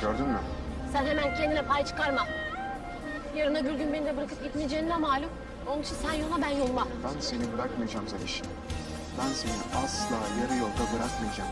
Gördün mü? Sen hemen kendine pay çıkarma. Yarın öbür gün beni de bırakıp gitmeyeceğine malum. Onun için sen yola ben yoluma. Ben seni bırakmayacağım Zeliş. Ben seni asla yarı yolda bırakmayacağım.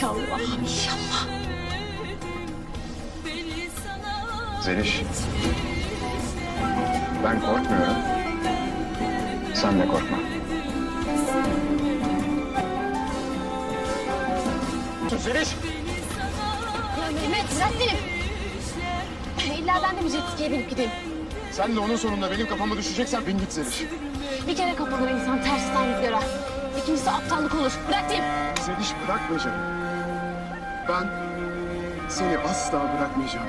İnşallah, inşallah. Zeliş, ben korkmuyorum. Sen de korkma. Zeliş! Ya Mehmet bırak beni. İlla ben de bir jet ski'ye binip gideyim. Sen de onun sonunda benim kafama düşeceksen bin git Zeliş. Bir kere kapılır insan tersten rüzgara. İkincisi aptallık olur. Bırak diyeyim. Zeliş bırakmayacağım. Ben seni asla bırakmayacağım.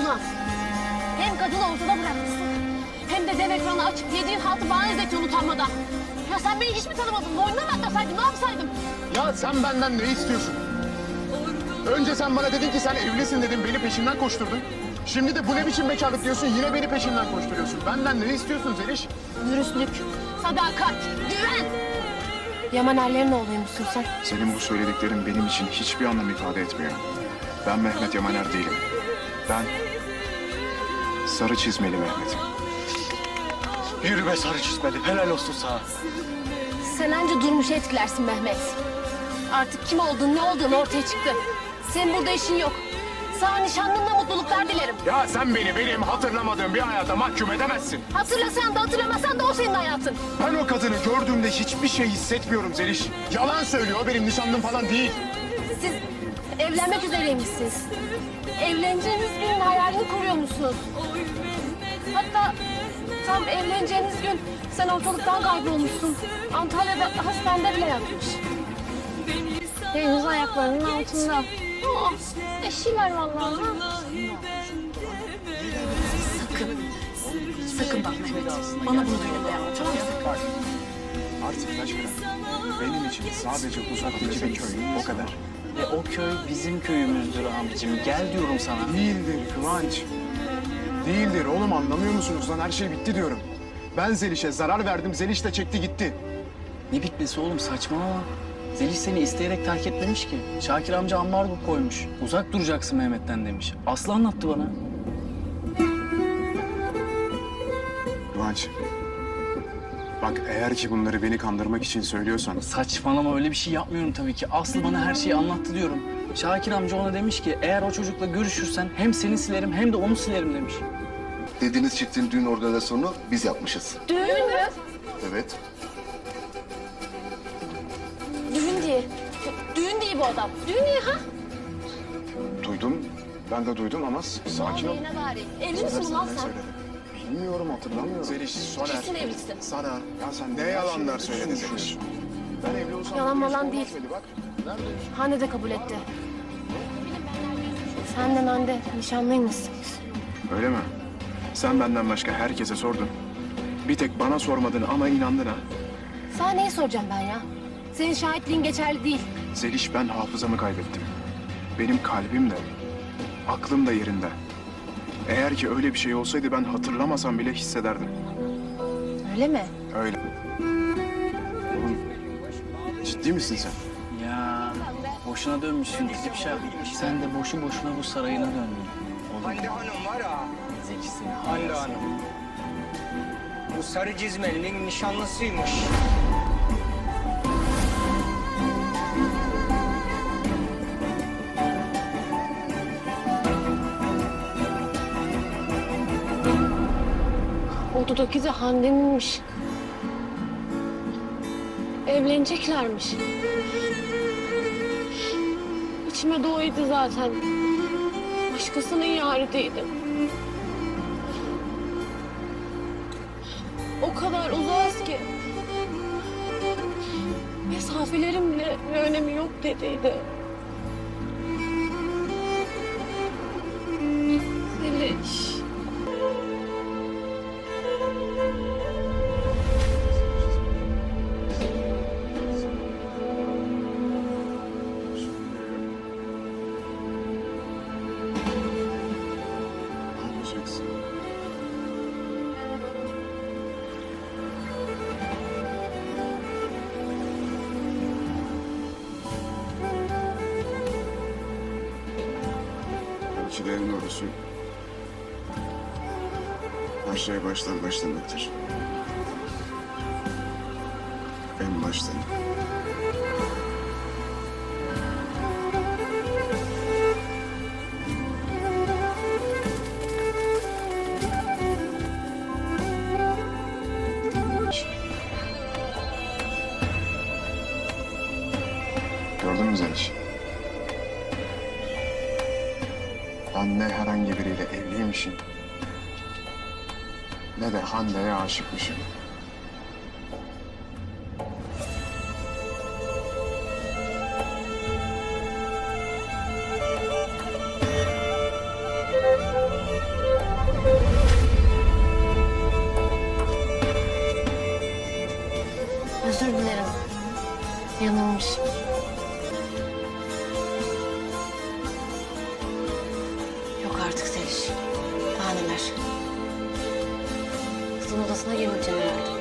Ulan hem kadını ortada bırakmışsın hem de dev ekranı açıp yediğin haltı bana izletiyorsun utanmadan. Ya sen beni hiç mi tanımadın? Boynuna mı atlasaydım ne yapsaydım? Ya sen benden ne istiyorsun? Önce sen bana dedin ki sen evlisin dedin, beni peşinden koşturdun. Şimdi de bu ne biçim bekarlık diyorsun, yine beni peşinden koşturuyorsun. Benden ne istiyorsun Zeliş? Dürüstlük, sadakat, güven. Yaman erlerin oğluymuşsun sen. Senin bu söylediklerin benim için hiçbir anlam ifade etmiyor. Ben Mehmet Yamaner değilim. Ben sarı çizmeli Mehmet'im. Yürü be sarı çizmeli. Helal olsun sana. Sen anca durmuşu etkilersin Mehmet. Artık kim olduğun ne olduğun ortaya çıktı. Senin burada işin yok. Sana nişanlımla mutluluklar dilerim. Ya sen beni benim hatırlamadığım bir hayata mahkum edemezsin. Hatırlasan da hatırlamasan da o senin hayatın. Ben o kadını gördüğümde hiçbir şey hissetmiyorum Zeliş. Yalan söylüyor, benim nişanlım falan değil. Siz evlenmek üzereymişsiniz. Evleneceğiniz günün hayalini kuruyormuşsunuz. Hatta tam evleneceğiniz gün sen ortalıktan kaybolmuşsun. Antalya'da hastanede bile yatmış. Deniz ayaklarının altında. Aa, eşiler vallahi. ha. Sakın bak Mehmet. Bana bunu böyle yapma tamam mı? Bak, artık Taşkıran benim için sadece uzaktaki bir köy, o kadar. E o köy bizim köyümüzdür abicim. Gel diyorum sana. Değildir Kıvanç. Değildir oğlum anlamıyor musunuz lan her şey bitti diyorum. Ben Zeliş'e zarar verdim, Zeliş de çekti gitti. Ne bitmesi oğlum saçmalama. Zeliş seni isteyerek terk etmemiş ki. Şakir amca ambargo koymuş. Uzak duracaksın Mehmet'ten demiş. Aslı anlattı bana. Kıvanç, bak eğer ki bunları beni kandırmak için söylüyorsan... Saçmalama öyle bir şey yapmıyorum tabii ki. Aslı bana her şeyi anlattı diyorum. Şakir amca ona demiş ki eğer o çocukla görüşürsen hem seni silerim hem de onu silerim demiş. Dediğiniz çiftin düğün organizasyonunu biz yapmışız. Düğün mü? Evet. Bu adam. Düğün diye ha? Duydum, ben de duydum ama sakin ol. Yine bari. Evli misin ulan sen? Bilmiyorum, hatırlamıyorum. Zeliş, Soner. Kesin evlisin. Sana, ya sen ne yalanlar söyledin Zeliş. Ben evli olsam... Yalan malan şey değil. Bak? Hande de kabul etti. Senden Hande nişanlıymışsınız. Öyle mi? Sen benden başka herkese sordun. Bir tek bana sormadın ama inandın ha. Sana neyi soracağım ben ya? Senin şahitliğin geçerli değil. Zeliş ben hafızamı kaybettim. Benim kalbim de, aklım da yerinde. Eğer ki öyle bir şey olsaydı ben hatırlamasam bile hissederdim. Öyle mi? Öyle. Oğlum, ciddi misin sen? Ya boşuna dönmüşsün Tipşah. Sen de boşu boşuna bu sarayına döndün. Hande Hanım var ha. Hande Hanım. Bu sarı cizmelinin nişanlısıymış. Odadaki de Hande'ninmiş. Evleneceklermiş. İçime doğuydu zaten. Başkasının yarideydim. O kadar uzağız ki. Mesafelerin bile önemi yok dediydi. En doğrusu her şey baştan başlamaktır. En baştan. Gördün mü Zeliş? Ben herhangi biriyle evliymişim... ...ne de Hande'ye aşıkmışım. Artık Seliş. Daha neler. Kızın odasına girmeyeceğim herhalde.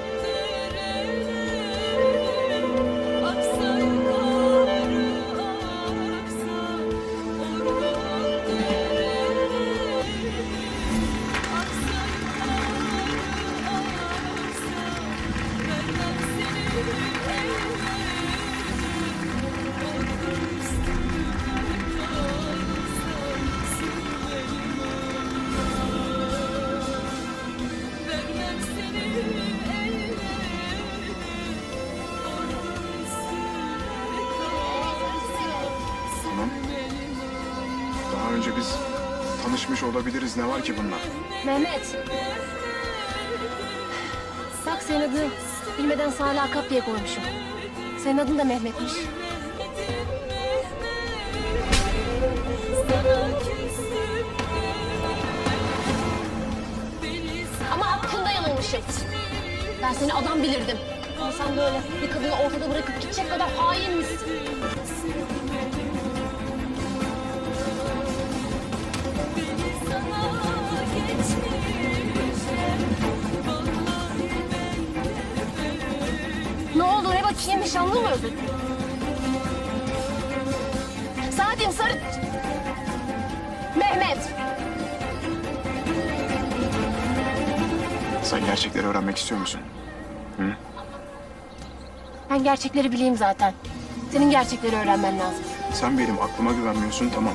Önce biz tanışmış olabiliriz. Ne var ki bunda? Mehmet. Bak senin adını bilmeden sana lakap diye koymuşum. Senin adın da Mehmet'miş. Ama hakkında yanılmışım. Ben seni adam bilirdim. Ama sen böyle bir kadını ortada bırakıp gidecek kadar hain misin? Mı öldün? Saadet'im sarı... Mehmet. Sen gerçekleri öğrenmek istiyor musun? Ben gerçekleri bileyim zaten. Senin gerçekleri öğrenmen lazım. Sen benim aklıma güvenmiyorsun tamam.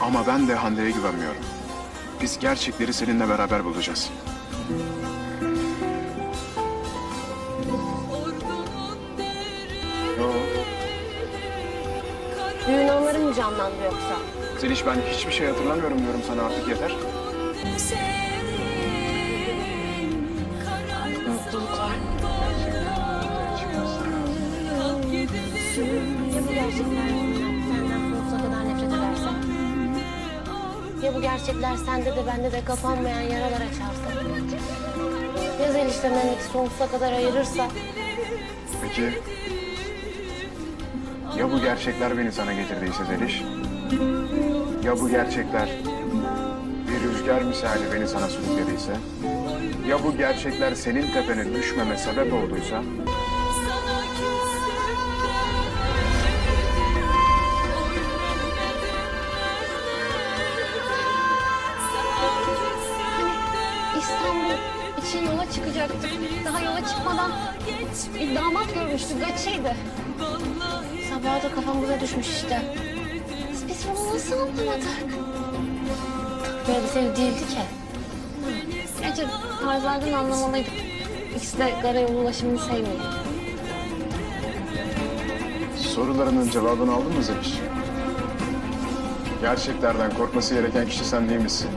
Ama ben de Hande'ye güvenmiyorum. Biz gerçekleri seninle beraber bulacağız. Düğün anları mı canlandı yoksa? Zeliş ben hiçbir şey hatırlamıyorum diyorum sana artık yeter. Mutluluklar. Ya bu gerçekler senden sonsuza kadar nefret ederse? Ya bu gerçekler sende de bende de kapanmayan yaralar açarsa? Ya Zeliş'le Mehmet'i sonsuza kadar ayırırsa? Peki ya bu gerçekler beni sana getirdiyse Zeliş? Ya bu gerçekler bir rüzgar misali beni sana sürüklediyse? Ya bu gerçekler senin tepene düşmeme sebep olduysa? İstanbul için yola çıkacaktık. Daha yola çıkmadan bir damat görmüştük. Gaçıydı. Sabaha da kafamıza düşmüş işte. Biz, bunu nasıl anlamadık? Böyle bir sev değildi ki. Gerçi tarzlardan anlamalıydık. İkisi de karayolu ulaşımını sevmiyor. Sorularının cevabını aldın mı Zeliş? Gerçeklerden korkması gereken kişi sen değil misin?